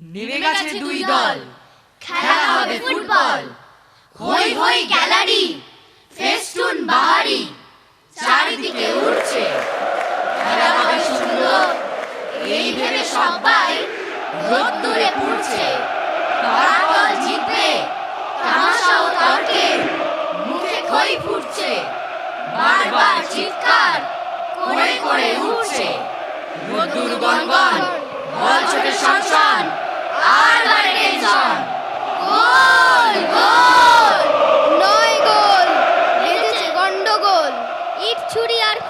নেমে গেছে দুই দল। খেলা হবে ফুটবল। হই হই গ্যালারি। ফেস্টুন বাহারি। চারিদিকে উঠছে খেলা হবে সুন্দর। এই ভেবে সবাই রোদ্দুরে পুড়ছে। দল জিতবে। তামাশা ও তর্কে মুখে খই ফুটছে। বারবার চিৎকার করে করে উঠছে রোদ্দুর গনগন বল ছোটে সংসান ছুরি আর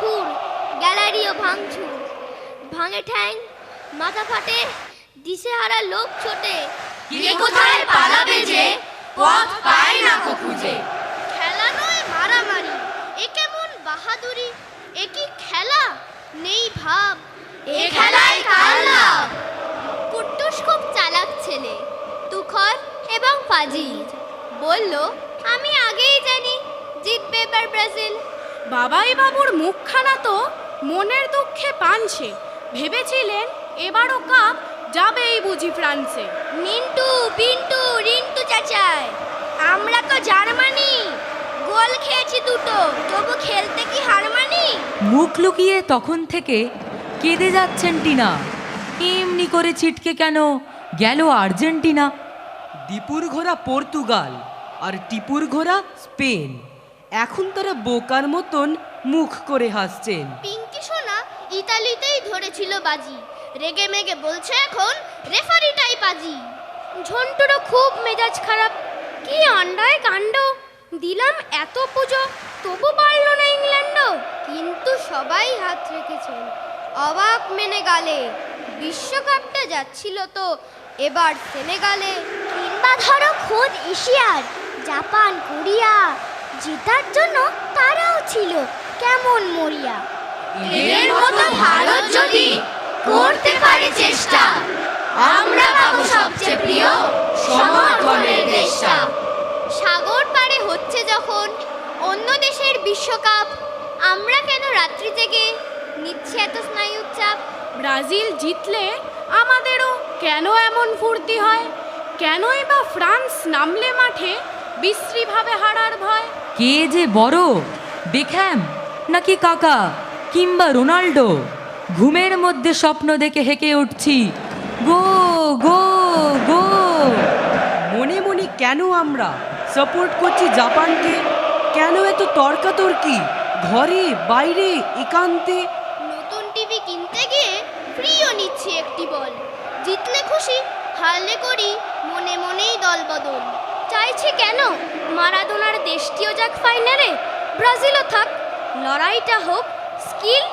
গ্যালারিও ভাঙচুর। ভাঙে মাথা ফাটে, দিশেহারা লোক না খুঁজে মারামারি। এ কেমন বাহাদুরি? খেলা? নেই ভাব। এ খেলায় কার লাভ? কুট্টুস খুব চালাক ছেলে তুখর এবং ফাজিল। বলল আমি আগেই জানি জিতবে এবার ব্রাজিল। বাবাই বাবুর মুখখানা তো মনের দুঃখে পানছে। ভেবেছিলেন এবারও কাপ যাবেই বুঝি ফ্রান্সে। মিন্টু পিন্টু রিন্টু চাচায় আমরা তো জার্মানি। গোল খেয়েছি দুটো তবু খেলতে কি হার মানি? মুখ লুকিয়ে তখন থেকে কেঁদে যাচ্ছেন টিনা। এমনি করে ছিটকে কেন গেল আর্জেন্টিনা? দীপুর ঘোড়া পর্তুগাল আর টিপুর ঘোড়া স্পেন। এখন তারা বোকার মতন মুখ করে হাসছেন। পিঙ্কি সোনা ইতালিতেই ধরেছিল বাজি। রেগে মেগে বলছে এখন, রেফারিটাই পাজি। ঝন্টুরও খুব মেজাজ খারাপ। কি অন্যায় কাণ্ড? দিলাম এত পুজো, তবু পারল না ইংল্যান্ড কিন্তু সবাই হাত রেখেছেন। অবাক মেনে গালে বিশ্বকাপটা যাচ্ছিল তো, এবার সেনেগালে। কিংবা ধরো খোদ এশিয়ার জাপান কোরিয়া জেতার জন্য তারাও ছিল। কেমন মরিয়া? এদের মতো ভারত যদি করতে পারে চেষ্টা আমরা পাবো সবচেয়ে প্রিয় সমর্থনের দেশটা। সাগর পারে হচ্ছে যখন অন্য দেশের বিশ্বকাপ আমরা কেন রাত্রি জেগে নিচ্ছে এত স্নায়ুর চাপ? ব্রাজিল জিতলে আমাদেরও কেন এমন ফুর্তি হয়? কেনই বা ফ্রান্স নামলে মাঠে বিশ্রীভাবে হারার ভয়? কে যে বড়? বেখ্যাম? নাকি কাকা? কিংবা রোনাল্ডো? ঘুমের মধ্যে স্বপ্ন দেখে হেঁকে উঠছি। গো গো গো! মনে মনে কেন আমরা সাপোর্ট করছি জাপানকে? কেন এত তর্কাতর্কি? ঘরে বাইরে একান্তে? নতুন টিভি কিনতে গিয়ে ফ্রিও নিচ্ছি একটি বল। জিতলে খুশি? হারলে করি মনে মনেই দল বদল। চাইছে কেন? মারাদোনার দেশটিও যাক ফাইনালে ব্রাজিলও থাক লড়াইটা হোক স্কিল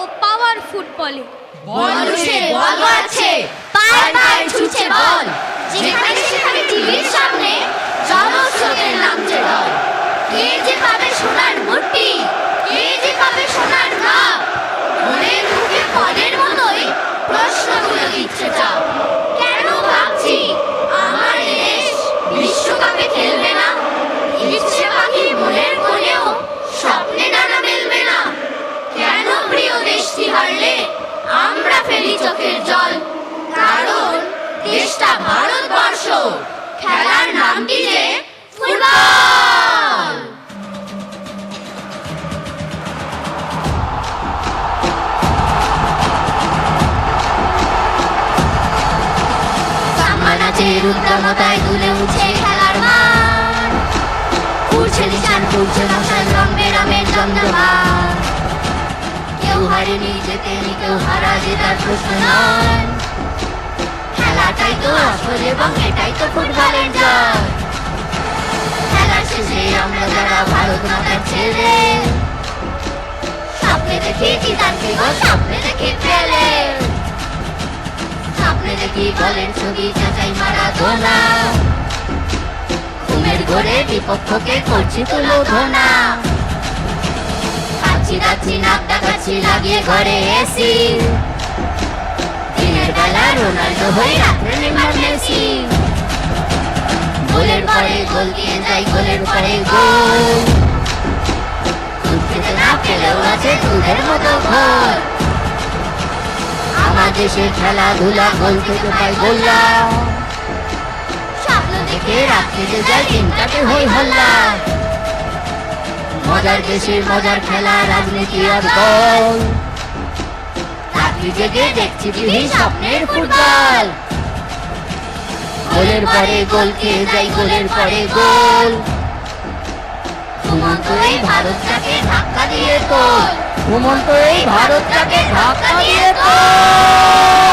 ও পাওয়ার ফুটবলে। বল উঠছে বল গড়াচ্ছে পায় পায় ছুটছে বল। যেখানে সেখানে টিভির সামনে জনস্রোতের নামছে ঢল কে যে পাবে সোনার মুঠি ভারতবর্ষ খেলার নামটি যে ফুটবল! নাচের উদ্দামতায় দুলে উঠছে খেলার মাঠ। উঠছে নিশান উঠছে মশাল রং বেরঙের জমজমাট কেউ হারেনি, জেতেনি, কেউ হারা, জেতার প্রশ্ন নয়। খেলাটাই তো, আসল এবং এটাই তো ফুটবলের জয় খেলার শেষে আমরা যারা ভারত মাতার ছেলে, স্বপ্নে দেখি জিতানকে গো স্বপ্নে দেখি পেলে স্বপ্নে দেখি বলের ছবি চাচাই মারা গোনা ঘুমের ঘরে বিপক্ষকে করছি তুলো ধোনা খাচ্ছি দাচ্ছি নাক ডাকাচ্ছি লাগিয়ে ঘরে এসি। হয়ে রাত্রে মেসি পরে গোল দিয়ে যাই গোলের পরে গোল খুঁজতে না পেলেও খেলাধুলা গোল থেকে পাই গোল্লা দেখে দেখে রাত থেকে যায় দিনটাকে হই মজার দেশের মজার খেলা, রাজনীতি আর গোল জেগে দেখছি টিভি স্বপ্নের ফুটবল। গোলের পরে গোল খেয়ে যাই গোলের পরে গোল? ঘুমন্ত এই ভারতটাকে ধাক্কা দিয়ে তোল। ঘুমন্ত এই ভারতটাকে ধাক্কা দিয়ে তোল।